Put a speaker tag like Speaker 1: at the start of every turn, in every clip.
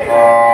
Speaker 1: Música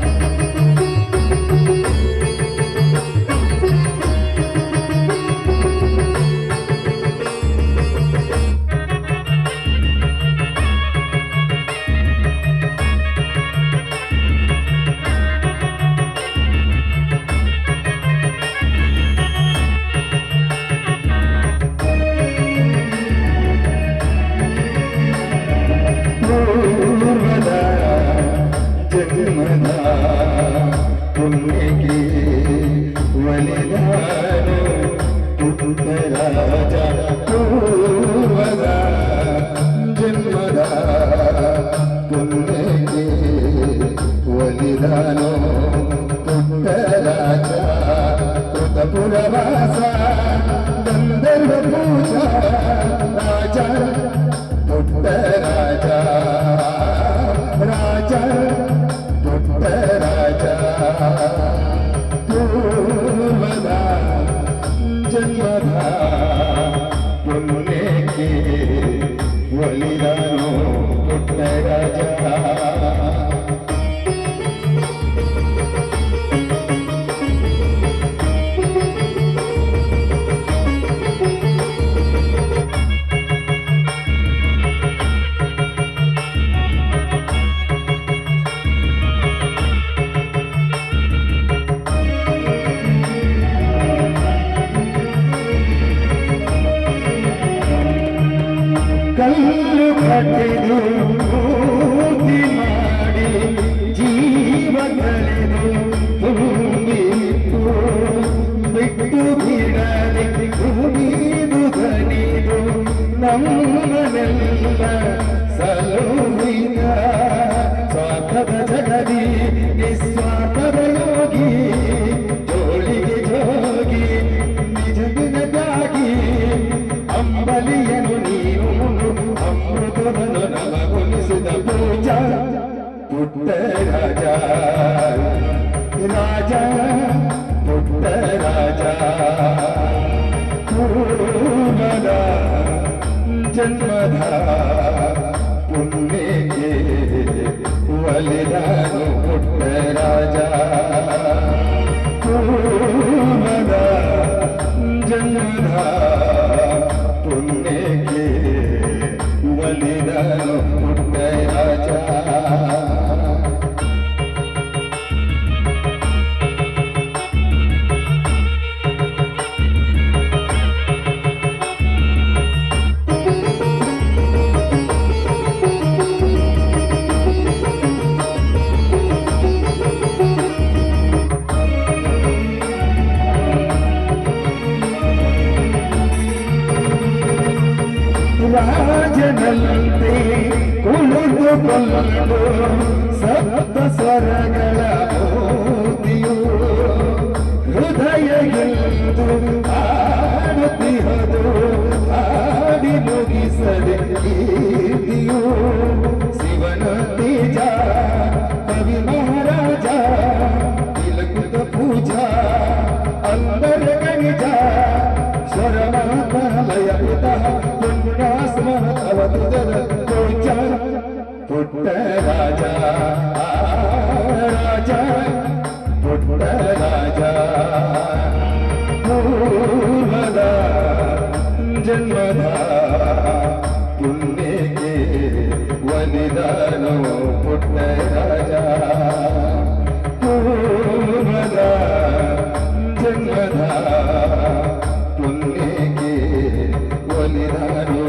Speaker 1: పురవాస గంధర్వ పూజ రాజా राजा राजा मुट्ट राजा पूर्णदा जन्मदा पुण्य के वलिदानु मुट्ट राजा पूर्णदा जन्मदा पुण्य के वलिदानु ಸಪ್ತ ಸ್ವರಗಳ ಮೂರ್ತಿಯು ಹೃದಯ ಎಂದು ಆಡುತ್ತಿಹದು ಆಡಿ ಮುಗಿಸದೆ పుణ్యకి వనిదానం పుట్ట రాజా జన్మధ పుణ్యకి వనిదానం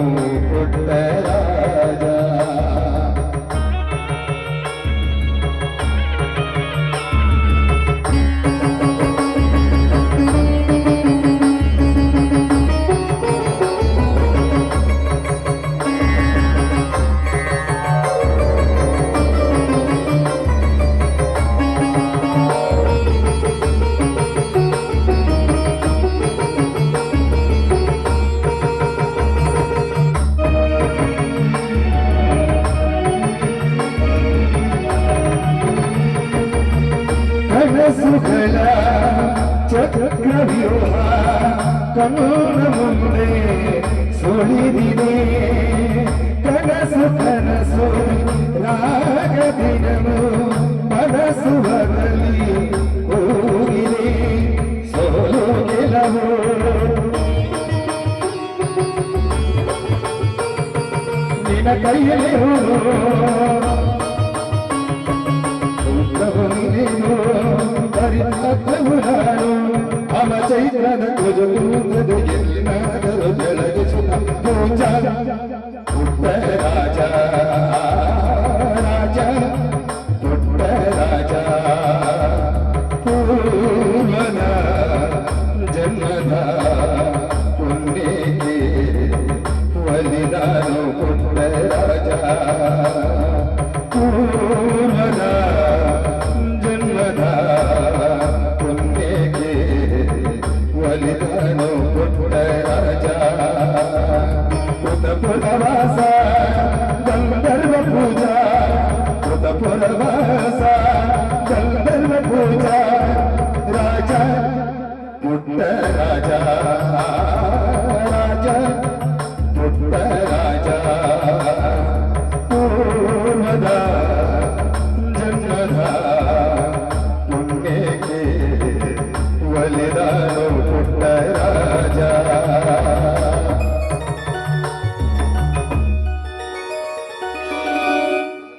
Speaker 1: ಚಕ್ರವ್ಯೂಹ ಕನೂನ ಮುಂದೆ ಸುಳಿದಿದೆ ಕನಸು ಕನಸು ರಾಗದಿನನು ಮನಸ್ಸು ಬದಲಿ ಹೋಗಿದೆ ಸೋಲು ಗೆಲವು ನಿನ್ನ ಕೈಯಲ್ಲಿ ಅಮ ಚೈತ್ರನ ಕುಜಕೂತದ రామ శైరణ ధ్వజకుందరి ఎల్లినాగరు జలగచిన పూజ ಗಂಧರ್ವ ಪೂಜಾ ರಾಜ ಪುಟ್ಟ ರಾಜ ರಾಜ ಪುಟ್ಟ ರಾಜ